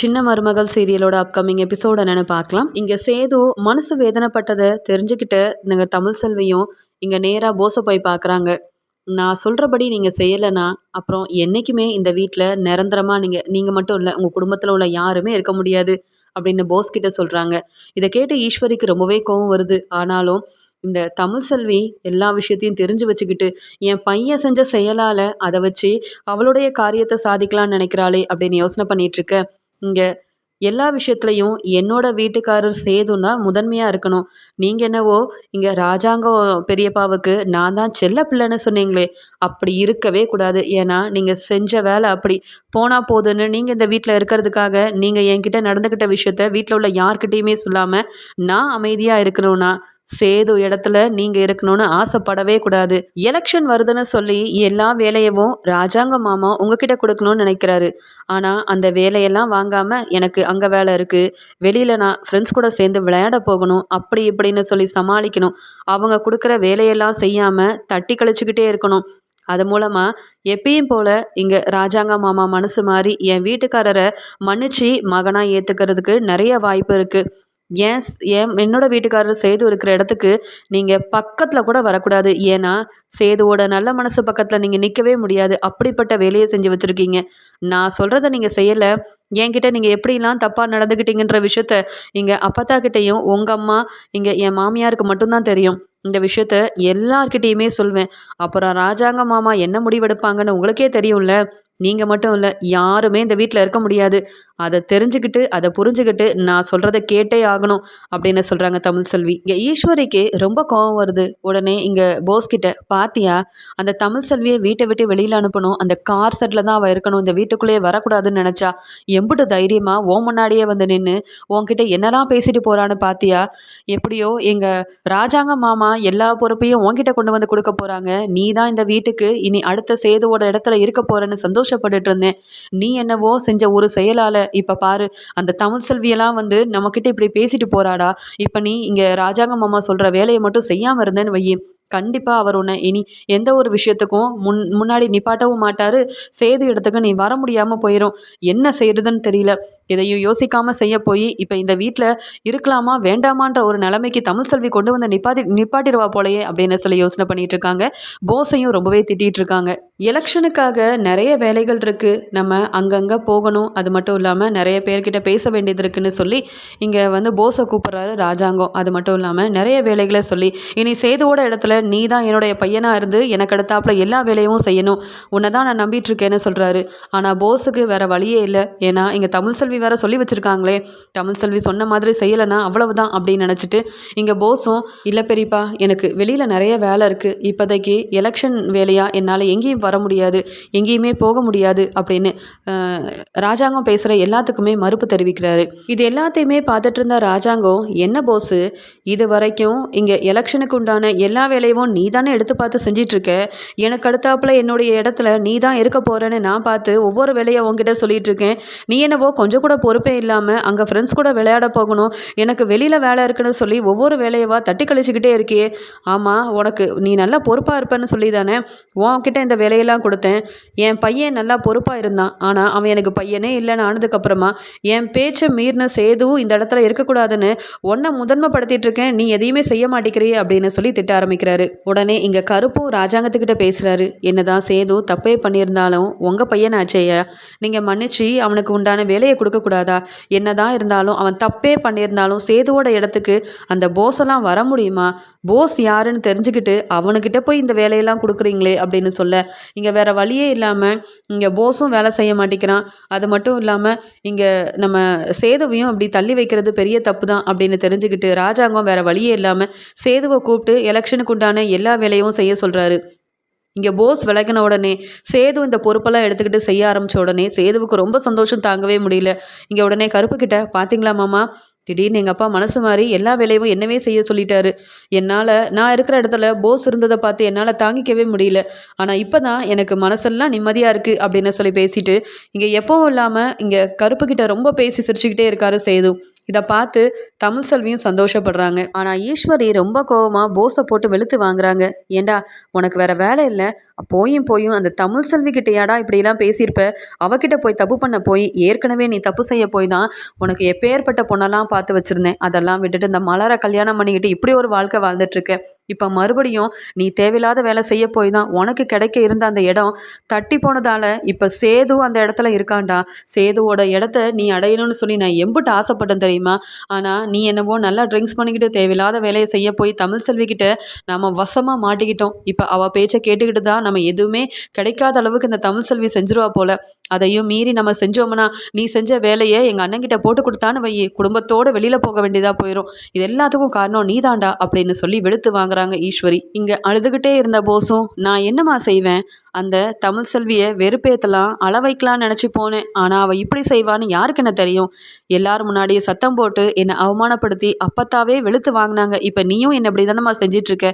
சின்ன மருமகள் சீரியலோட upcoming episode என்னென்னு பார்க்கலாம். இங்கே சேது மனசு வேதனைப்பட்டதை தெரிஞ்சுக்கிட்டு நீங்கள் தமிழ் செல்வியும் இங்கே நேராக போஸை போய் பார்க்குறாங்க. நான் சொல்கிறபடி நீங்கள் செய்யலைன்னா அப்புறம் என்றைக்குமே இந்த வீட்டில் நிரந்தரமாக நீங்கள் நீங்கள் மட்டும் இல்லை உங்கள் குடும்பத்தில் உள்ள யாருமே இருக்க முடியாது அப்படின்னு போஸ் கிட்ட சொல்கிறாங்க இதை கேட்டு ஈஸ்வரிக்கு ரொம்பவே கோவம் வருது. ஆனாலும் இந்த தமிழ் செல்வி எல்லா விஷயத்தையும் தெரிஞ்சு வச்சுக்கிட்டு என் பையன் செஞ்ச செயலால் அதை வச்சு அவளுடைய காரியத்தை சாதிக்கலாம்னு நினைக்கிறாளே அப்படின்னு யோசனை பண்ணிகிட்ருக்க இங்கே எல்லா விஷயத்துலையும் என்னோட வீட்டுக்காரர் சேதும் தான் முதன்மையாக இருக்கணும். நீங்கள் என்னவோ இங்கே ராஜாங்கம் பெரியப்பாவுக்கு நான் தான் செல்ல பிள்ளைன்னு சொன்னீங்களே அப்படி இருக்கவே கூடாது. ஏன்னா நீங்கள் செஞ்ச வேலை அப்படி. போனால் போதுன்னு நீங்கள் இந்த வீட்டில் இருக்கிறதுக்காக நீங்கள் என்கிட்ட நடந்துக்கிட்ட விஷயத்த வீட்டில் உள்ள யார்கிட்டையுமே சொல்லாமல் நான் அமைதியாக இருக்கணும்னா சேது இடத்துல நீங்க இருக்கணும்னு ஆசைப்படவே கூடாது. எலெக்ஷன் வருதுன்னு சொல்லி எல்லா வேலையவும் ராஜாங்க மாமா உங்ககிட்ட கொடுக்கணும்னு நினைக்கிறாரு. ஆனா அந்த வேலையெல்லாம் வாங்காம எனக்கு அங்க வேலை இருக்கு. வெளியில நான் ஃப்ரெண்ட்ஸ் கூட சேர்ந்து விளையாட போகணும் அப்படி இப்படின்னு சொல்லி சமாளிக்கணும். அவங்க கொடுக்குற வேலையெல்லாம் செய்யாம தட்டி கழிச்சுக்கிட்டே இருக்கணும். அது மூலமாக எப்பயும் போல் இங்கே ராஜாங்க மாமா மனசு மாதிரி என் வீட்டுக்காரரை மன்னிச்சு மகனாக ஏற்றுக்கிறதுக்கு நிறைய வாய்ப்பு இருக்குது ஏன் ஏன் என்னோடய வீட்டுக்காரர் சேது இருக்கிற இடத்துக்கு நீங்கள் பக்கத்தில் கூட வரக்கூடாது. ஏன்னா சேதுவோட நல்ல மனசு பக்கத்தில் நீங்கள் நிற்கவே முடியாது. அப்படிப்பட்ட வேலையை செஞ்சு வச்சுருக்கீங்க. நான் சொல்கிறத நீங்கள் செய்யலை. என்கிட்ட நீங்கள் எப்படிலாம் தப்பாக நடந்துக்கிட்டீங்கன்ற விஷயத்த இங்கே அப்பத்தாக்கிட்டேயும் உங்கள் அம்மா இங்கே என் மாமியாருக்கு மட்டும்தான் தெரியும். இந்த விஷயத்த எல்லார்கிட்டேயுமே சொல்வேன். அப்புறம் ராஜாங்க மாமா என்ன முடிவெடுப்பாங்கன்னு உங்களுக்கே தெரியும்ல. நீங்கள் மட்டும் இல்லை யாருமே இந்த வீட்டில் இருக்க முடியாது. அதை தெரிஞ்சுக்கிட்டு அதை புரிஞ்சுக்கிட்டு நான் சொல்கிறத கேட்டே ஆகணும் அப்படின்னு சொல்கிறாங்க தமிழ் செல்வி. இங்கே ஈஸ்வரிக்கு ரொம்ப கோவம் வருது. உடனே இங்கே போஸ்கிட்ட பாத்தியா அந்த தமிழ் செல்வியை வீட்டை விட்டு வெளியில் அனுப்பணும். அந்த கார் செட்டில் தான் அவள் இருக்கணும். இந்த வீட்டுக்குள்ளேயே வரக்கூடாதுன்னு நினச்சா எம்பிட்டு தைரியமாக ஓ முன்னாடியே வந்து நின்று உன்கிட்ட என்னெல்லாம் பேசிட்டு போகிறான்னு பாத்தியா? எப்படியோ எங்கள் ராஜாங்க மாமா எல்லா பொறுப்பையும் உன்கிட்ட கொண்டு வந்து கொடுக்க போகிறாங்க நீ தான் இந்த வீட்டுக்கு இனி அடுத்த சேதுவோட இடத்துல இருக்க போகிறேன்னு சந்தோஷம் சந்தோஷப்பட்டுட்டு இருந்தேன் நீ என்னவோ செஞ்ச ஒரு செயலால் இப்போ பாரு அந்த தமிழ் செல்வியெல்லாம் வந்து நம்மக்கிட்ட இப்படி பேசிட்டு போகிறாடா இப்போ நீ இங்கே ராஜாங்க மாமா சொல்கிற வேலையை மட்டும் செய்யாமல் இருந்தேன்னு வையி. கண்டிப்பாக அவர் உன்னை இனி எந்த ஒரு விஷயத்துக்கும் முன் முன்னாடி நிப்பாட்டவும் மாட்டார். செய்து இடத்துக்கு நீ வர முடியாமல் போயிடும் என்ன செய்யறதுன்னு தெரியல. எதையும் யோசிக்காமல் செய்ய போய் இப்போ இந்த வீட்டில் இருக்கலாமா வேண்டாமான்ற ஒரு நிலைமைக்கு தமிழ் செல்வி கொண்டு வந்து நிப்பாட்டி நிப்பாட்டிடுவா போலையே அப்படின்னு சொல்லி யோசனை பண்ணிட்டு இருக்காங்க போஸையும் ரொம்பவே திட்டிகிட்டு இருக்காங்க எலெக்ஷனுக்காக நிறைய வேலைகள் இருக்குது நம்ம அங்கங்கே போகணும். அது மட்டும் இல்லாமல் நிறைய பேர்கிட்ட பேச வேண்டியது இருக்குன்னு சொல்லி இங்கே வந்து போஸை கூப்பிட்றாரு ராஜாங்கம். அது மட்டும் இல்லாமல் நிறைய வேலைகளை சொல்லி இனி சேதுவோட இடத்துல நீ தான் என்னுடைய பையனாக இருந்து எனக்கு அடுத்தாப்புல எல்லா வேலையும் செய்யணும். உன்னை தான் நான் நம்பிட்டு இருக்கேன்னு சொல்கிறாரு ஆனால் போஸுக்கு வேறு வழியே இல்லை. ஏன்னா இங்கே தமிழ் செல்வி வேற சொல்லி வச்சுருக்காங்களே. தமிழ் செல்வி சொன்ன மாதிரி செய்யலைன்னா அவ்வளவுதான் அப்படின்னு நினச்சிட்டு இங்கே போஸும் இல்லை பெரியப்பா எனக்கு வெளியில் நிறைய வேலை இருக்குது இப்போதைக்கு எலெக்ஷன் வேலையாக என்னால் எங்கேயும் வர முடியாது. எங்கேயுமே போக முடியாது. அப்படின்னு ராஜாங்கம் பேசுகிற எல்லாத்துக்குமே மறுப்பு தெரிவிக்கிறாரு. இது எல்லாத்தையுமே பார்த்துட்டு இருந்த ராஜாங்கம் என்ன போஸு இது வரைக்கும் இங்கே எலெக்ஷனுக்கு உண்டான எல்லா வேலையும் நீ தானே எடுத்து பார்த்து செஞ்சிட்ருக்க எனக்கு அடுத்தாப்புல என்னுடைய இடத்துல நீ தான் இருக்க போகிறேன்னு நான் பார்த்து ஒவ்வொரு வேலையை உங்ககிட்ட சொல்லிட்டு இருக்கேன். நீ என்னவோ கொஞ்சம் கூட பொறுப்பே இல்லாமல் அங்கே ஃப்ரெண்ட்ஸ் கூட விளையாட போகணும். எனக்கு வெளியில் வேலை இருக்குன்னு சொல்லி ஒவ்வொரு வேலையவா தட்டி கழிச்சுக்கிட்டே இருக்கியே. ஆமாம் உனக்கு நீ நல்லா பொறுப்பாக இருப்பேன்னு சொல்லி தானே உன்கிட்ட இந்த வேலையெல்லாம் கொடுத்தேன். என் பையன் நல்லா பொறுப்பாக இருந்தான். ஆனால் அவன் எனக்கு பையனே இல்லைன்னு ஆனதுக்கப்புறமா என் பேச்சை மீறின சேதுவும் இந்த இடத்துல இருக்கக்கூடாதுன்னு உன்னை முதன்மைப்படுத்திட்டு இருக்கேன். நீ எதையுமே செய்ய மாட்டேங்கிறியே அப்படின்னு சொல்லி திட்ட ஆரம்பிக்கிறாரு. உடனே இங்கே கருப்பும் ராஜாங்கத்துக்கிட்ட பேசுகிறாரு என்னதான் சேது தப்பே பண்ணியிருந்தாலும் உங்கள் பையனாச்சேயா? நீங்கள் மன்னிச்சு அவனுக்கு உண்டான வேலையை கொடுக்க கொடுக்கக்கூடாதா? என்னதான் இருந்தாலும் அவன் தப்பே பண்ணியிருந்தாலும் சேதுவோட இடத்துக்கு அந்த போஸெல்லாம் வர முடியுமா? போஸ் யாருன்னு தெரிஞ்சுக்கிட்டு அவனுக்கிட்ட போய் இந்த வேலையெல்லாம் கொடுக்குறீங்களே அப்படின்னு சொல்ல. இங்கே வேற வழியே இல்லாமல் இங்கே போஸும் வேலை செய்ய மாட்டேங்கிறான். அது மட்டும் இல்லாமல் இங்கே நம்ம சேதுவையும் அப்படி தள்ளி வைக்கிறது பெரிய தப்பு தான் அப்படின்னு தெரிஞ்சுக்கிட்டு ராஜாங்கம் வேற வழியே இல்லாமல் சேதுவை கூப்பிட்டு எலெக்ஷனுக்கு உண்டான எல்லா வேலையும் செய்ய சொல்கிறாரு இங்கே போஸ் விலகின உடனே சேது இந்த பொறுப்பெல்லாம் எடுத்துக்கிட்டு செய்ய ஆரம்பித்த உடனே சேதுவுக்கு ரொம்ப சந்தோஷம் தாங்கவே முடியல. இங்கே உடனே கருப்பு கிட்ட பார்த்தீங்களா மாமா? திடீர்னு எங்கள் அப்பா மனசு மாதிரி எல்லா வேலையும் என்னவே செய்ய சொல்லிட்டாரு. என்னால் நான் இருக்கிற இடத்துல போஸ் இருந்ததை பார்த்து என்னால் தாங்கிக்கவே முடியல. ஆனால் இப்போ தான் எனக்கு மனசெல்லாம் நிம்மதியாக இருக்குது அப்படின்னு சொல்லி பேசிட்டு இங்கே எப்பவும் இல்லாமல் இங்கே கருப்புக்கிட்ட ரொம்ப பேசி சிரிச்சுக்கிட்டே இருக்காரு சேது. இதை பார்த்து தமிழ் செல்வியும் சந்தோஷப்படுறாங்க. ஆனால் ஈஸ்வரி ரொம்ப கோவமாக போஸை போட்டு வெளுத்து வாங்குறாங்க. ஏண்டா உனக்கு வேற வேலை இல்லை? போயும் போயும் அந்த தமிழ் செல்வி கிட்டையாடா இப்படிலாம் பேசியிருப்ப? அவகிட்ட போய் தப்பு பண்ண போய் ஏற்கனவே நீ தப்பு செய்ய போய் தான் உனக்கு எப்பேற்பட்ட பொண்ணெல்லாம் பார்த்து வச்சுருந்தேன். அதெல்லாம் விட்டுட்டு இந்த மலரை கல்யாணம் பண்ணிக்கிட்டு இப்படி ஒரு வாழ்க்கை வாழ்ந்துட்டுருக்க இப்போ மறுபடியும் நீ தேவையில்லாத வேலை செய்ய போய் தான் உனக்கு கிடைக்க இருந்த அந்த இடம் தட்டி போனதால் இப்போ சேது அந்த இடத்துல இருக்காண்டா? சேதுவோட இடத்த நீ அடையணும்னு சொல்லி நான் எம்பிட்டு ஆசைப்பட்டேன் தெரியுமா? ஆனால் நீ என்னவோ நல்லா ட்ரிங்க்ஸ் பண்ணிக்கிட்டு தேவையில்லாத வேலையை செய்ய போய் தமிழ் செல்விக்கிட்ட நம்ம வசமாக மாட்டிக்கிட்டோம். இப்போ அவள் பேச்சை கேட்டுக்கிட்டு தான் நம்ம எதுவுமே கிடைக்காத அளவுக்கு இந்த தமிழ் செல்வி செஞ்சிருவா போல. அதையும் மீறி நம்ம செஞ்சோம்னா நீ செஞ்ச வேலையை எங்கள் அண்ணன்கிட்ட போட்டு கொடுத்தான்னு வை குடும்பத்தோடு வெளியில் போக வேண்டியதாக போயிடும் இது எல்லாத்துக்கும் காரணம் நீதாண்டா அப்படின்னு சொல்லி வெளுத்து வராங்க ஈஸ்வரி இங்கே அழுதுகிட்டே இருந்த போஸும் நான் என்னம்மா செய்வேன்? அந்த தமிழ் செல்வியை வெறுப்பேற்றலாம் அள வைக்கலாம்னு நினச்சி போனேன். ஆனால் அவள் இப்படி செய்வான்னு யாருக்கு என்ன தெரியும்? எல்லாரும் முன்னாடியே சத்தம் போட்டு என்னை அவமானப்படுத்தி அப்பத்தாவே வெளுத்து வாங்கினாங்க. இப்போ நீயும் என்னை இப்படி தானம்மா செஞ்சிட்ருக்க?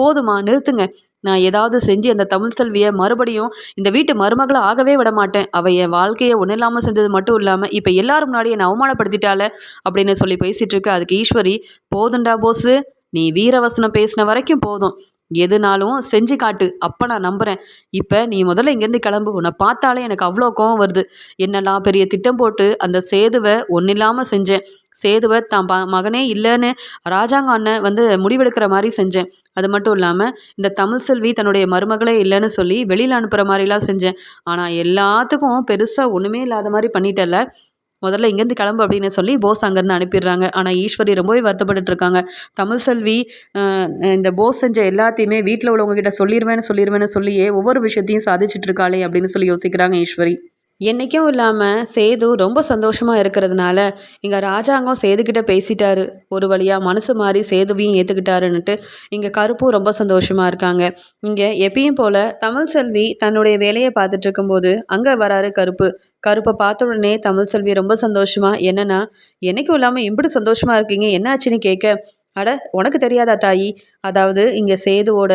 போதுமா நிறுத்துங்க. நான் ஏதாவது செஞ்சு அந்த தமிழ் செல்வியை மறுபடியும் இந்த வீட்டு மருமகளை ஆகவே விட மாட்டேன். அவள் என் வாழ்க்கையை ஒன்றும் இல்லாமல் செஞ்சது மட்டும் இல்லாமல் இப்போ எல்லாரும் முன்னாடி என்னை அவமானப்படுத்திட்டால அப்படின்னு சொல்லி பேசிகிட்டு இருக்கு அதுக்கு ஈஸ்வரி போதுண்டா போஸு நீ வீரவசனம் பேசின வரைக்கும் போதும். எதுனாலும் செஞ்சு காட்டு. அப்போ நான் நம்புகிறேன் இப்போ நீ முதல்ல இங்கேருந்து கிளம்பு. உன்னை பார்த்தாலே எனக்கு அவ்வளோ கோவம் வருது. என்னெல்லாம் பெரிய திட்டம் போட்டு அந்த சேதுவை ஒன்றும் இல்லாமல் செஞ்சேன். சேதுவை தான் ப மகனே இல்லைன்னு ராஜாங்க அண்ணன் வந்து முடிவெடுக்கிற மாதிரி செஞ்சேன். அது மட்டும் இல்லாமல் இந்த தமிழ் செல்வி தன்னுடைய மருமகளே இல்லைன்னு சொல்லி வெளியில் அனுப்புகிற மாதிரிலாம் செஞ்சேன். ஆனால் எல்லாத்துக்கும் பெருசாக ஒன்றுமே இல்லாத மாதிரி பண்ணிட்டல முதல்ல இங்கேருந்து கிளம்பு அப்படின்னு சொல்லி போஸ் அங்கேருந்து அனுப்பிடுறாங்க. ஆனால் ஈஸ்வரி ரொம்பவே வருத்தப்பட்டு இருக்காங்க. தமிழ் செல்வி இந்த போஸ் செஞ்ச எல்லாத்தையுமே வீட்டில் உள்ளவங்க கிட்ட சொல்லிடுவேன்னு சொல்லிடுவேன்னு சொல்லியே ஒவ்வொரு விஷயத்தையும் சாதிச்சுட்டு இருக்காளே அப்படின்னு சொல்லி யோசிக்கிறாங்க ஈஸ்வரி. என்றைக்கும் இல்லாமல் சேது ரொம்ப சந்தோஷமாக இருக்கிறதுனால இங்கே ராஜாங்கம் சேதுக்கிட்ட பேசிட்டாரு. ஒரு வழியாக மனசு மாறி சேதுவையும் ஏற்றுக்கிட்டாருன்னுட்டு இங்கே கருப்பும் ரொம்ப சந்தோஷமாக இருக்காங்க. இங்கே எப்பயும் போல் தமிழ் செல்வி தன்னுடைய வேலையை பார்த்துட்டு இருக்கும்போது அங்கே வராரு கருப்பு. கருப்பை பார்த்த உடனே தமிழ் செல்வி ரொம்ப சந்தோஷமாக என்னென்னா என்றைக்கும் இல்லாமல் எப்படி சந்தோஷமாக இருக்கீங்க? என்னாச்சுன்னு கேட்க அட உனக்கு தெரியாதா தாயி? அதாவது இங்கே சேதுவோட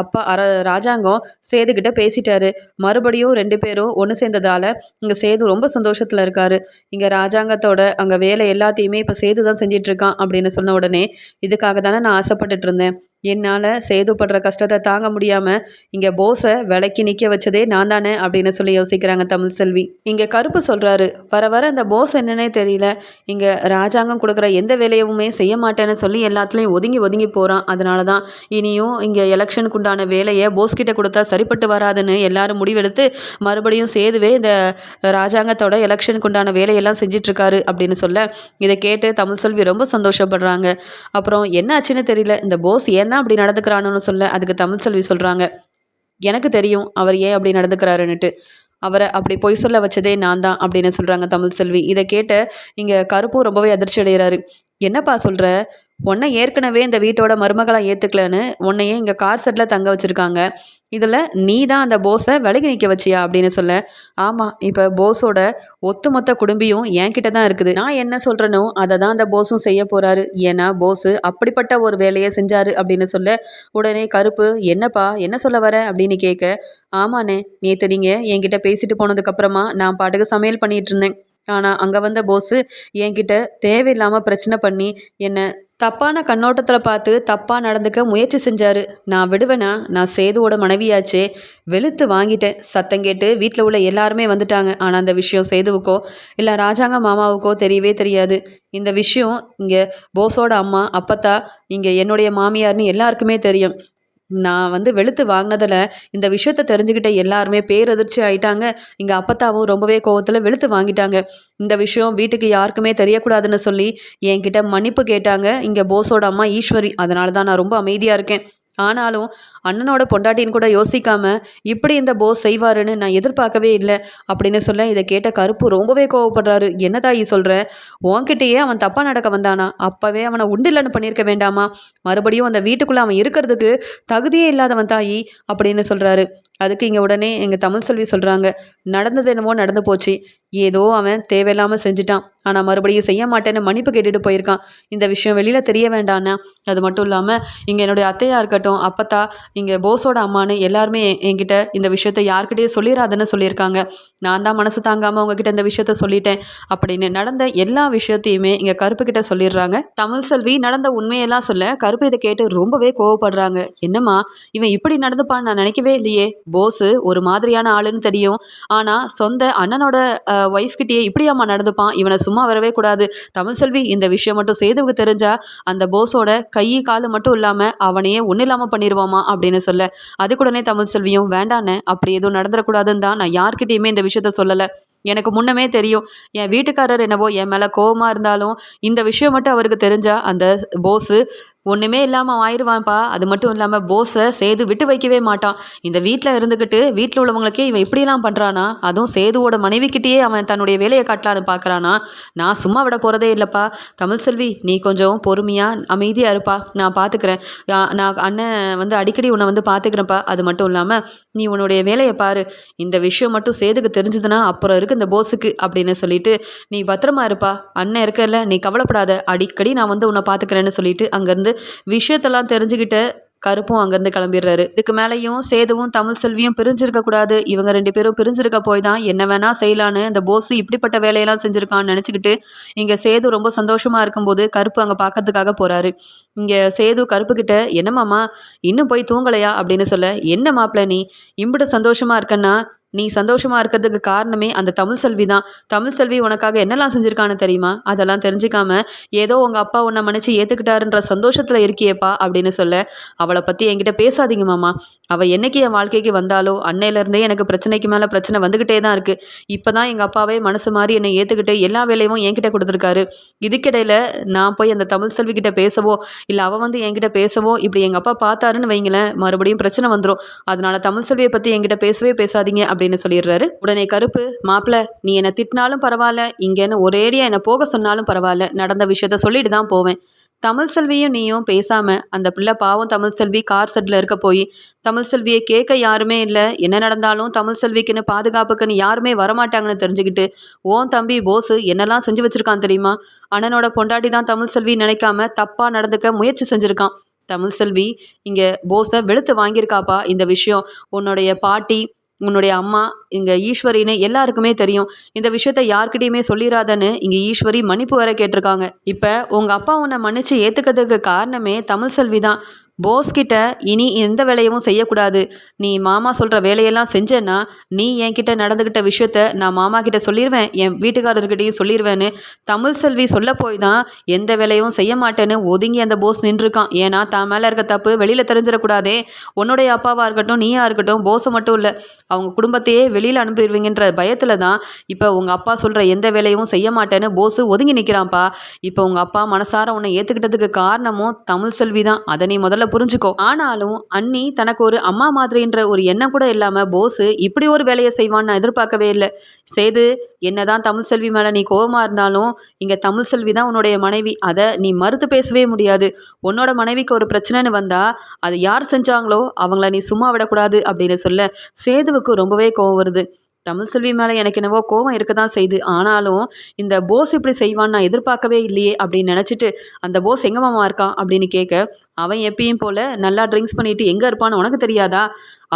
அப்பா அர ராஜாங்கம் சேதுக்கிட்ட பேசிட்டாரு. மறுபடியும் ரெண்டு பேரும் ஒன்று சேர்ந்ததால் இங்கே சேது ரொம்ப சந்தோஷத்தில் இருக்கார். இங்கே ராஜாங்கத்தோட அங்கே வேலை எல்லாத்தையுமே இப்போ சேது தான் செஞ்சிட்ருக்கான் அப்படின்னு சொன்ன உடனே இதுக்காக தானே நான் ஆசைப்பட்டுட்டு இருந்தேன். என்னால் சேதுப்படுற கஷ்டத்தை தாங்க முடியாமல் இங்கே போஸை விலைக்கு நிற்க வச்சதே நான் தானே அப்படின்னு சொல்லி யோசிக்கிறாங்க தமிழ் செல்வி. இங்கே கருப்பு சொல்கிறாரு வர வர இந்த போஸ் என்னன்னே தெரியல. இங்கே ராஜாங்கம் கொடுக்குற எந்த வேலையுமே செய்ய மாட்டேன்னு சொல்லி எல்லாத்துலேயும் ஒதுங்கி ஒதுங்கி போகிறான் அதனால தான் இனியும் இங்கே எலெக்ஷனுக்கு உண்டான வேலையை போஸ் கிட்டே கொடுத்தா சரிப்பட்டு வராதுன்னு எல்லாரும் முடிவெடுத்து மறுபடியும் சேதுவே இந்த ராஜாங்கத்தோட எலெக்ஷனுக்கு உண்டான வேலையெல்லாம் செஞ்சிட்ருக்காரு அப்படின்னு சொல்ல இதை கேட்டு தமிழ் செல்வி ரொம்ப சந்தோஷப்படுறாங்க. அப்புறம் என்ன ஆச்சுன்னு தெரியல. இந்த போஸ் ஏன் தான் அப்படி நடந்துக்கிறானுன்னு சொல்ல அதுக்கு தமிழ் செல்வி சொல்கிறாங்க எனக்கு தெரியும் அவர் ஏன் அப்படி நடந்துக்கிறாருன்னுட்டு. அவரை அப்படி பொய் சொல்ல வச்சதே நான் தான் அப்படின்னு சொல்கிறாங்க தமிழ் செல்வி. இதை கேட்ட இங்கே கருப்பும் ரொம்பவே அதிர்ச்சி அடைகிறாரு என்னப்பா சொல்கிற உன்னை ஏற்கனவே இந்த வீட்டோட மருமகளாக ஏற்றுக்கலன்னு உன்னையே இங்கே கார் செட்டில் தங்க வச்சுருக்காங்க. இதில் நீ தான் அந்த போஸை விலகி நிற்க வச்சியா அப்படின்னு சொல்ல. ஆமாம் இப்போ போஸோட ஒத்துமொத்த குடும்பியும் என்கிட்ட தான் இருக்குது. நான் என்ன சொல்கிறேனோ அதை தான் அந்த போஸும் செய்ய போகிறாரு ஏன்னா போஸு அப்படிப்பட்ட ஒரு வேலையை செஞ்சார் அப்படின்னு சொல்ல உடனே கருப்பு என்னப்பா என்ன சொல்ல வர? அப்படின்னு கேட்க ஆமாண்ணே நேற்று நீங்கள் என்கிட்ட பேசிட்டு போனதுக்கப்புறமா நான் பாட்டுக்கு சமையல் பண்ணிகிட்டு இருந்தேன். ஆனால் அங்கே வந்த போஸு என்கிட்ட தேவையில்லாமல் பிரச்சனை பண்ணி என்னை தப்பான கண்ணோட்டத்தில் பார்த்து தப்பாக நடந்துக்க முயற்சி செஞ்சார். நான் விடுவேனா? நான் சேதுவோட மனைவியாச்சே. வெளுத்து வாங்கிட்டேன். சத்தம் கேட்டு வீட்டில் உள்ள எல்லாருமே வந்துட்டாங்க. ஆனால் அந்த விஷயம் சேதுவுக்கோ இல்லை ராஜாங்க மாமாவுக்கோ தெரியவே தெரியாது. இந்த விஷயம் இங்கே போஸோட அம்மா அப்பத்தா இங்கே என்னுடைய மாமியார்னு எல்லாருக்குமே தெரியும். நான் வந்து வெளுத்து வாங்கினதில் இந்த விஷயத்த தெரிஞ்சுக்கிட்ட எல்லாருமே பேரதிர்ச்சி ஆயிட்டாங்க. இங்கே அப்பத்தாவும் ரொம்பவே கோவத்தில் வெளுத்து வாங்கிட்டாங்க. இந்த விஷயம் வீட்டுக்கு யாருக்குமே தெரியக்கூடாதுன்னு சொல்லி என்கிட்ட மன்னிப்பு கேட்டாங்க. இங்கே போஸோட அம்மா ஈஸ்வரி. அதனால தான் நான் ரொம்ப அமைதியாக இருக்கேன். ஆனாலும் அண்ணனோட பொண்டாட்டின்னு கூட யோசிக்காம இப்படி இந்த போஸ் செய்வாருன்னு நான் எதிர்பார்க்கவே இல்லை அப்படின்னு சொல்ல இதை கேட்ட கருப்பு ரொம்பவே கோவப்படுறாரு. என்ன தாயி சொல்கிற உன்கிட்டயே அவன் தப்பாக நடக்க வந்தானா? அப்போவே அவனை உண்டில்லன்னு பண்ணியிருக்க வேண்டாமா? மறுபடியும் அந்த வீட்டுக்குள்ளே அவன் இருக்கிறதுக்கு தகுதியே இல்லாதவன் தாயி அப்படின்னு சொல்கிறாரு அதுக்கு இங்கே உடனே எங்கள் தமிழ் செல்வி சொல்கிறாங்க நடந்தது என்னமோ நடந்து போச்சு. ஏதோ அவன் தேவையில்லாமல் செஞ்சுட்டான். ஆனால் மறுபடியும் செய்ய மாட்டேன்னு மன்னிப்பு கேட்டுட்டு போயிருக்கான். இந்த விஷயம் வெளியில் தெரிய வேண்டாண்ணா. அது மட்டும் இல்லாமல் இங்கே என்னுடைய அத்தையாக இருக்கட்டும் அப்பத்தா இங்கே போஸோட அம்மான்னு எல்லாருமே என்கிட்ட இந்த விஷயத்த யார்கிட்டயும் சொல்லிடாதுன்னு சொல்லியிருக்காங்க. நான் தான் மனசு தாங்காமல் உங்ககிட்ட இந்த விஷயத்த சொல்லிட்டேன். அப்படின்னு நடந்த எல்லா விஷயத்தையுமே இங்கே கருப்பு கிட்ட சொல்லிடுறாங்க. தமிழ் செல்வி நடந்த உண்மையெல்லாம் சொல்ல கருப்பு இதை கேட்டு ரொம்பவே கோவப்படுறாங்க. என்னம்மா இவன் இப்படி நடந்துப்பான்னு நான் நினைக்கவே இல்லையே. போஸு ஒரு மாதிரியான ஆளுன்னு தெரியும். ஆனால் சொந்த அண்ணனோட ஒய்ஃப் கிட்டேயே இப்படியாம்மா நடந்துப்பான்? இவனை சும்மா வரவே கூடாது. தமிழ் செல்வி இந்த விஷயம் மட்டும் சேதுவுக்கு தெரிஞ்சா அந்த போஸோட கை காலு மட்டும் இல்லாமல் அவனையே ஒன்றும் இல்லாமல் பண்ணிடுவாமா அப்படின்னு சொல்ல. அதுக்குடனே தமிழ் செல்வியும் வேண்டானே அப்படி எதுவும் நடந்துடக்கூடாதுன்னு தான் நான் யார்கிட்டயுமே இந்த விஷயத்த சொல்லலை. எனக்கு முன்னமே தெரியும். என் வீட்டுக்காரர் என்னவோ என் மேலே கோவமாக இருந்தாலும் இந்த விஷயம் மட்டும் அவருக்கு தெரிஞ்சால் அந்த போஸு ஒன்றுமே இல்லாமல் ஆயிடுவான்ப்பா. அது மட்டும் இல்லாமல் போஸை சேது விட்டு வைக்கவே மாட்டான். இந்த வீட்டில் இருந்துக்கிட்டு வீட்டில் உள்ளவங்களுக்கே இவன் இப்படிலாம் பண்ணுறானா அதுவும் சேதுவோட மனைவிக்கிட்டேயே அவன் தன்னுடைய வேலையை காட்டலான்னு பார்க்குறானா நான் சும்மா விட போகிறதே இல்லைப்பா. தமிழ் செல்வி நீ கொஞ்சம் பொறுமையாக அமைதியாக இருப்பா. நான் பார்த்துக்கிறேன் நான் அண்ணன் வந்து அடிக்கடி உன்னை வந்து பார்த்துக்கிறேன்ப்பா அது மட்டும் இல்லாமல் நீ உன்னுடைய வேலையை பாரு. இந்த விஷயம் மட்டும் சேதுக்கு தெரிஞ்சதுன்னா அப்புறம் இருக்கு இந்த போஸுக்கு அப்படின்னு சொல்லிட்டு நீ பத்திரமா இருப்பா. அண்ணன் இருக்கல நீ கவலைப்படாத. அடிக்கடி நான் வந்து உன்னை பார்த்துக்கிறேன்னு சொல்லிட்டு அங்கேருந்து விஷயத்தெல்லாம் தெரிஞ்சுக்கிட்டு கருப்பும் அங்கேருந்து கிளம்பிடுறாரு. இதுக்கு மேலேயும் சேதுவும் தமிழ் செல்வியும் பிரிஞ்சிருக்க கூடாது. இவங்க ரெண்டு பேரும் பிரிஞ்சிருக்க போய் தான் என்ன வேணா செய்யலான்னு இந்த போஸு இப்படிப்பட்ட வேலையெல்லாம் செஞ்சுருக்கான்னு நினச்சிக்கிட்டு இங்கே சேது ரொம்ப சந்தோஷமாக இருக்கும்போது கருப்பு அங்கே பார்க்கறதுக்காக போகிறாரு இங்கே சேது கருப்பு கிட்ட என்னம்மாமா இன்னும் போய் தூங்கலையா? அப்படின்னு சொல்ல என்ன மாப்பிள்ள நீ? இம்பிட சந்தோஷமாக இருக்கன்னா நீ சந்தோஷமா இருக்கிறதுக்கு காரணமே அந்த தமிழ் செல்வி தான். தமிழ் செல்வி உனக்காக என்னெல்லாம் செஞ்சிருக்கான்னு தெரியுமா? அதெல்லாம் தெரிஞ்சுக்காம ஏதோ உங்க அப்பா உன்னை மன்னிச்சு ஏத்துக்கிட்டாருன்ற சந்தோஷத்துல இருக்கியேப்பா அப்படின்னு சொல்ல அவளை பத்தி என்கிட்ட பேசாதீங்க மாமா. அவ என்னைக்கு என் வாழ்க்கைக்கு வந்தாலோ அன்னையில இருந்தே எனக்கு பிரச்சனைக்கு மேல பிரச்சனை வந்துகிட்டே தான் இருக்கு. இப்பதான் எங்க அப்பாவே மனசு மாதிரி என்னை ஏத்துக்கிட்டு எல்லா வேலையும் என்கிட்ட கொடுத்துருக்காரு. இதுக்கிடையில நான் போய் அந்த தமிழ் செல்வி கிட்ட பேசவோ இல்ல அவ வந்து என்கிட்ட பேசவோ இப்படி எங்க அப்பா பார்த்தாருன்னு வைங்களேன் மறுபடியும் பிரச்சனை வந்துடும் அதனால தமிழ் செல்வியை பத்தி என்கிட்ட பேசவே பேசாதீங்க அப்படின்னு சொல்லிடுறாரு. உடனே கருப்பு மாப்பிள்ள நீ என்னை திட்டினாலும் பரவாயில்ல இங்கேன்னு ஒரேடியா என்னை போக சொன்னாலும் பரவாயில்ல நடந்த விஷயத்த சொல்லிட்டு தான் போவேன். தமிழ் செல்வியும் நீயும் பேசாம அந்த பிள்ளை பாவம் தமிழ் செல்வி கார் செட்டில் இருக்க போய் தமிழ் செல்வியை கேட்க யாருமே இல்லை. என்ன நடந்தாலும் தமிழ் செல்விக்குன்னு பாதுகாப்புக்குன்னு யாருமே வரமாட்டாங்கன்னு தெரிஞ்சுக்கிட்டு ஓன் தம்பி போஸு என்னெல்லாம் செஞ்சு வச்சிருக்கான் தெரியுமா? அண்ணனோட பொண்டாட்டி தான் தமிழ் செல்வி நினைக்காம தப்பா நடந்துக்க முயற்சி செஞ்சிருக்கான். தமிழ் செல்வி இங்கே போஸை வெளுத்து வாங்கியிருக்காப்பா இந்த விஷயம். உன்னுடைய பாட்டி உன்னுடைய அம்மா இங்கே ஈஸ்வரின்னு எல்லாருக்குமே தெரியும். இந்த விஷயத்த யார்கிட்டையுமே சொல்லிடாதன்னு இங்கே ஈஸ்வரி மன்னிப்பு வர கேட்டிருக்காங்க. இப்போ உங்கள் அப்பா உன்னை மன்னிச்சு ஏற்றுக்கிறதுக்கு காரணமே தமிழ் செல்வி தான் போஸ் கிட்ட இனி எந்த வேலையும் செய்யக்கூடாது. நீ மாமா சொல்கிற வேலையெல்லாம் செஞ்சேன்னா நீ என்கிட்ட நடந்துக்கிட்ட விஷயத்த நான் மாமா கிட்ட சொல்லிடுவேன் என் வீட்டுக்காரர்கிட்டையும் சொல்லிடுவேன்னு தமிழ் செல்வி சொல்ல போய் தான் எந்த வேலையும் செய்ய மாட்டேன்னு ஒதுங்கி அந்த போஸ் நின்றுருக்கான். ஏன்னா தான் மேலே இருக்க தப்பு வெளியில் தெரிஞ்சிடக்கூடாதே. உன்னுடைய அப்பாவாக இருக்கட்டும் நீயா இருக்கட்டும் போஸை மட்டும் இல்லை. அவங்க குடும்பத்தையே வெளியில் அனுப்பிடுவீங்கன்ற பயத்தில் தான் இப்போ உங்கள் அப்பா சொல்கிற எந்த வேலையும் செய்ய மாட்டேன்னு போஸு ஒதுங்கி நிற்கிறான்ப்பா இப்போ உங்கள் அப்பா மனசார உன்னை ஏற்றுக்கிட்டதுக்கு காரணமும் தமிழ் செல்வி தான். அதை நீ முதல்ல புரிஞ்சுக்கோ. ஆனாலும் அண்ணி தனக்கு ஒரு அம்மா மாதிரின்ற ஒரு எண்ணம் கூட இல்லாமல் போஸு இப்படி ஒரு வேலையை செய்வான்னு நான் எதிர்பார்க்கவே இல்லை. சேது என்னதான் தமிழ் செல்வி மேலே நீ கோவமா இருந்தாலும் இங்கே தமிழ் செல்வி தான் உன்னுடைய மனைவி. அதை நீ மறுத்து பேசவே முடியாது. உன்னோட மனைவிக்கு ஒரு பிரச்சனைன்னு வந்தா அது யார் செஞ்சாங்களோ அவங்கள நீ சும்மா விடக்கூடாது அப்படின்னு சொல்ல சேதுவுக்கு ரொம்பவே கோவம் வருது. தமிழ் செல்வி மேலே எனக்கு என்னவோ கோவம் இருக்க தான் செய்யுது ஆனாலும் இந்த போஸ் இப்படி செய்வான்னு நான் எதிர்பார்க்கவே இல்லையே அப்படின்னு நினச்சிட்டு அந்த போஸ் எங்கே மாமா இருக்கான் அப்படின்னு கேட்க அவன் எப்பயும் போல் நல்லா ட்ரிங்க்ஸ் பண்ணிட்டு எங்கே இருப்பான்னு உனக்கு தெரியாதா?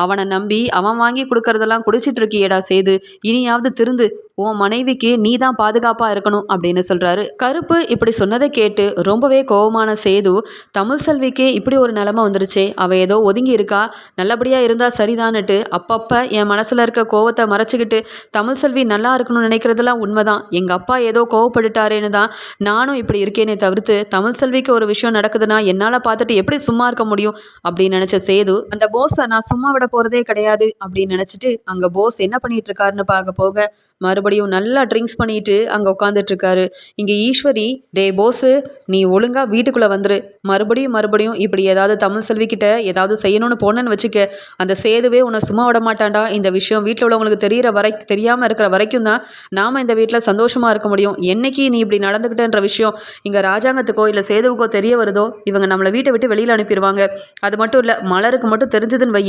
அவனை நம்பி அவன் வாங்கி கொடுக்கறதெல்லாம் குடிச்சிட்டு இருக்கியடா சேது. இனியாவது திருந்து உன் மனைவிக்கு நீ தான் பாதுகாப்பாக இருக்கணும் அப்படின்னு சொல்கிறாரு கருப்பு இப்படி சொன்னதை கேட்டு ரொம்பவே கோவமான சேது தமிழ் செல்விக்கு இப்படி ஒரு நிலமை வந்துருச்சே. அவள் ஏதோ ஒதுங்கி இருக்கா நல்லபடியாக இருந்தால் சரிதான்னுட்டு அப்பப்போ என் மனசில் இருக்க கோவத்தை மறைச்சிக்கிட்டு தமிழ் செல்வி நல்லா இருக்கணும்னு நினைக்கிறதெல்லாம் உண்மைதான். எங்கள் அப்பா ஏதோ கோவப்பட்டுட்டாரேன்னு தான் நானும் இப்படி இருக்கேனே தவிர்த்து தமிழ் செல்விக்கு ஒரு விஷயம் நடக்குதுன்னா என்னால் பார்த்துட்டு எப்படி சும்மா இருக்க முடியும்? அப்படின்னு நினச்ச சேது அந்த போஸை நான் சும்மா விட போறதே கிடையாது அப்படின்னு நினைச்சிட்டு அங்க போஸ் என்ன பண்ணிட்டு இருக்காருன்னு பார்க்க போக மறுபடியும் நல்லா ட்ரிங்க்ஸ் பண்ணிட்டு அங்கே உட்காந்துட்ருக்காரு இங்கே ஈஸ்வரி டே போஸு நீ ஒழுங்காக வீட்டுக்குள்ளே வந்துரு. மறுபடியும் மறுபடியும் இப்படி ஏதாவது தமிழ் செல்விக்கிட்ட ஏதாவது செய்யணும்னு போனேன்னு வச்சுக்க. அந்த சேதுவே உன்னை சும்மா விட மாட்டான்டா. இந்த விஷயம் வீட்டில் உள்ளவங்களுக்கு தெரியிற வரை தெரியாமல் இருக்கிற வரைக்கும் தான் நாம் இந்த வீட்டில் சந்தோஷமாக இருக்க முடியும். என்னைக்கு நீ இப்படி நடந்துக்கிட்டேன்ற விஷயம் இங்கே ராஜாங்கத்துக்கோ இல்லை சேதுவுக்கோ தெரிய வருதோ இவங்க நம்மளை வீட்டை விட்டு வெளியில் அனுப்பிடுவாங்க அது மட்டும் இல்லை மலருக்கு மட்டும் தெரிஞ்சதுன்னு வை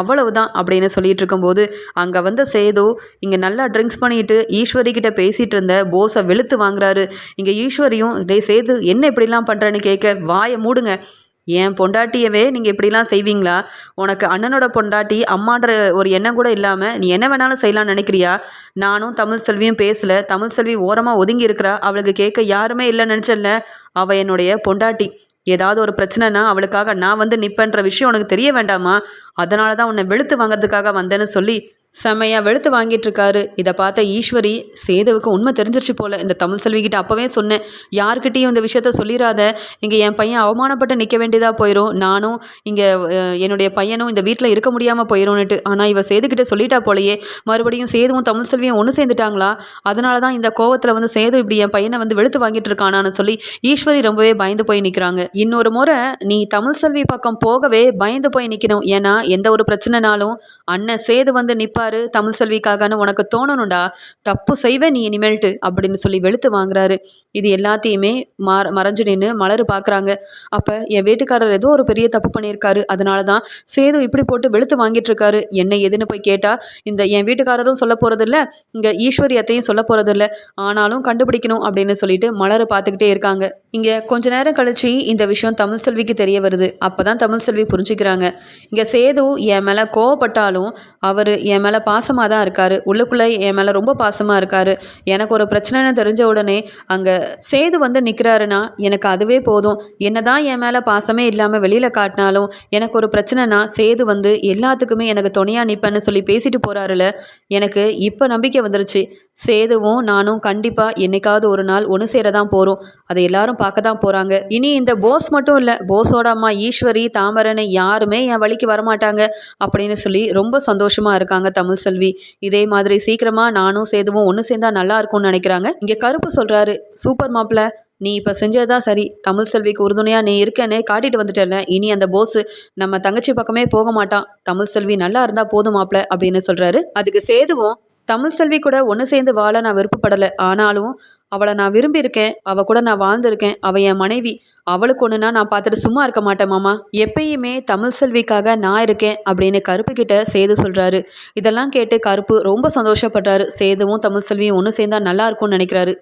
அவ்வளவுதான் அப்படின்னு சொல்லிட்டு இருக்கும்போது அங்கே வந்த சேது இங்கே நல்லா ட்ரிங்க்ஸ் பண்ணி பண்ணிட்டு ஈஸ்வரி கிட்ட பேசிட்டு இருந்த போஸை வெளுத்து வாங்குறாரு. இங்கே ஈஸ்வரியும் டே சேது என்ன இப்படிலாம் பண்ணுறேன்னு கேட்க வாயை மூடுங்க. என் பொண்டாட்டியவே நீங்கள் இப்படிலாம் செய்வீங்களா? உனக்கு அண்ணனோட பொண்டாட்டி அம்மான்ற ஒரு எண்ணம் கூட இல்லாமல் நீ என்ன வேணாலும் செய்யலாம்னு நினைக்கிறியா? நானும் தமிழ் செல்வியும் பேசல. தமிழ் செல்வி ஓரமாக ஒதுங்கி இருக்கிறா. அவளுக்கு கேட்க யாருமே இல்லைன்னு நினச்சல அவள் என்னுடைய பொண்டாட்டி. ஏதாவது ஒரு பிரச்சனைனா அவளுக்காக நான் வந்து நிற்பேன்ற விஷயம் உனக்கு தெரிய வேண்டாமா? அதனால தான் உன்னை வெளுத்து வாங்கிறதுக்காக வந்தேன்னு சொல்லி செமையாக வெளுத்து வாங்கிட்டு இருக்காரு இதை பார்த்த ஈஸ்வரி சேதுவுக்கு உண்மை தெரிஞ்சிருச்சு போல. இந்த தமிழ் செல்விக்கிட்ட அப்போவே சொன்னேன் யார்கிட்டயும் இந்த விஷயத்த சொல்லிடாத இங்கே என் பையன் அவமானப்பட்டு நிற்க வேண்டியதாக போயிடும் நானும் இங்கே என்னுடைய பையனும் இந்த வீட்டில் இருக்க முடியாமல் போயிடும்னுட்டு ஆனால் இவ சேதுக்கிட்ட சொல்லிட்டா போலையே. மறுபடியும் சேதுவும் தமிழ் செல்வியும் ஒன்று சேர்ந்துட்டாங்களா? அதனால தான் இந்த கோவத்தில் வந்து சேது இப்படி என் பையனை வந்து வெளுத்து வாங்கிட்டு இருக்கானான்னு சொல்லி ஈஸ்வரி ரொம்பவே பயந்து போய் நிற்கிறாங்க இன்னொரு முறை நீ தமிழ் செல்வி பக்கம் போகவே பயந்து போய் நிற்கணும் ஏன்னா எந்த ஒரு பிரச்சனைனாலும் அண்ணன் சேது வந்து நிற்பா பாரு தமிழ் செல்விக்காகன்னு உனக்கு தோணணும்டா. தப்பு செய்வேன் நீ இனிமேல்ட்டு அப்படின்னு சொல்லி வெளுத்து வாங்குறாரு. இது எல்லாத்தையுமே மற மறைஞ்சு நின்று மலர் பார்க்குறாங்க அப்போ என் வீட்டுக்காரர் ஏதோ ஒரு பெரிய தப்பு பண்ணியிருக்காரு. அதனால தான் சேது இப்படி போட்டு வெளுத்து வாங்கிட்டு இருக்காரு என்ன எதுன்னு போய் கேட்டால் இந்த என் வீட்டுக்காரரும் சொல்ல போகிறதில்ல இங்கே ஈஸ்வரி அத்தையும் சொல்ல போகிறதில்ல ஆனாலும் கண்டுபிடிக்கணும் அப்படின்னு சொல்லிட்டு மலர் பார்த்துக்கிட்டே இருக்காங்க. இங்கே கொஞ்ச நேரம் கழிச்சு இந்த விஷயம் தமிழ் செல்விக்கு தெரிய வருது. அப்போ தான் தமிழ் செல்வி புரிஞ்சுக்கிறாங்க. இங்கே சேது என் மேலே கோவப்பட்டாலும் அவர் என் மேலே பாசமாக தான் இருக்கார். உள்ளுக்குள்ளே என் மேலே ரொம்ப பாசமாக இருக்கார். எனக்கு ஒரு பிரச்சனைன்னு தெரிஞ்ச உடனே அங்கே சேது வந்து நிற்கிறாருன்னா எனக்கு அதுவே போதும். என்ன தான் என் மேலே பாசமே இல்லாமல் வெளியில் காட்டினாலும் எனக்கு ஒரு பிரச்சனைனா சேது வந்து எல்லாத்துக்குமே எனக்கு துணையாக நிற்பேன்னு சொல்லி பேசிட்டு போகிறாருல எனக்கு இப்போ நம்பிக்கை வந்துருச்சு. சேதுவும் நானும் கண்டிப்பாக என்னைக்காவது ஒரு நாள் ஒன்று சேர தான் போகிறோம் அதை எல்லாரும் பார்க்க தான் போகிறாங்க இனி இந்த போஸ் மட்டும் இல்லை போஸோட அம்மா ஈஸ்வரி தாமரனை யாருமே என் வழிக்கு வரமாட்டாங்க அப்படின்னு சொல்லி ரொம்ப சந்தோஷமாக இருக்காங்க தமிழ் செல்வி. இதே மாதிரி சீக்கிரமாக நானும் சேதுவும் ஒன்று சேர்ந்தா நல்லா இருக்கும்னு நினைக்கிறாங்க. இங்கே கருப்பு சொல்கிறாரு சூப்பர் மாப்பிள்ள நீ இப்போ செஞ்சதுதான் சரி. தமிழ் செல்விக்கு உறுதுணையாக நீ இருக்கேன்னே காட்டிட்டு வந்துட்டல இனி அந்த போஸு நம்ம தங்கச்சி பக்கமே போக மாட்டான். தமிழ் செல்வி நல்லா இருந்தால் போதும் மாப்பிள்ள அப்படின்னு சொல்கிறாரு அதுக்கு சேதுவும் தமிழ் செல்வி கூட ஒன்று சேர்ந்து வாழ நான் விருப்பப்படலை. ஆனாலும் அவளை நான் விரும்பியிருக்கேன். அவள் கூட நான் வாழ்ந்திருக்கேன். அவள் என் மனைவி. அவளுக்கு ஒன்றுனா நான் பார்த்துட்டு சும்மா இருக்க மாட்டேன் மாமா. எப்பயுமே தமிழ் செல்விக்காக நான் இருக்கேன் அப்படின்னு கருப்பு கிட்ட சேது சொல்கிறாரு இதெல்லாம் கேட்டு கருப்பு ரொம்ப சந்தோஷப்படுறாரு சேதுவும் தமிழ் செல்வியும் ஒன்று சேர்ந்தா நல்லா இருக்கும்னு நினைக்கிறாரு.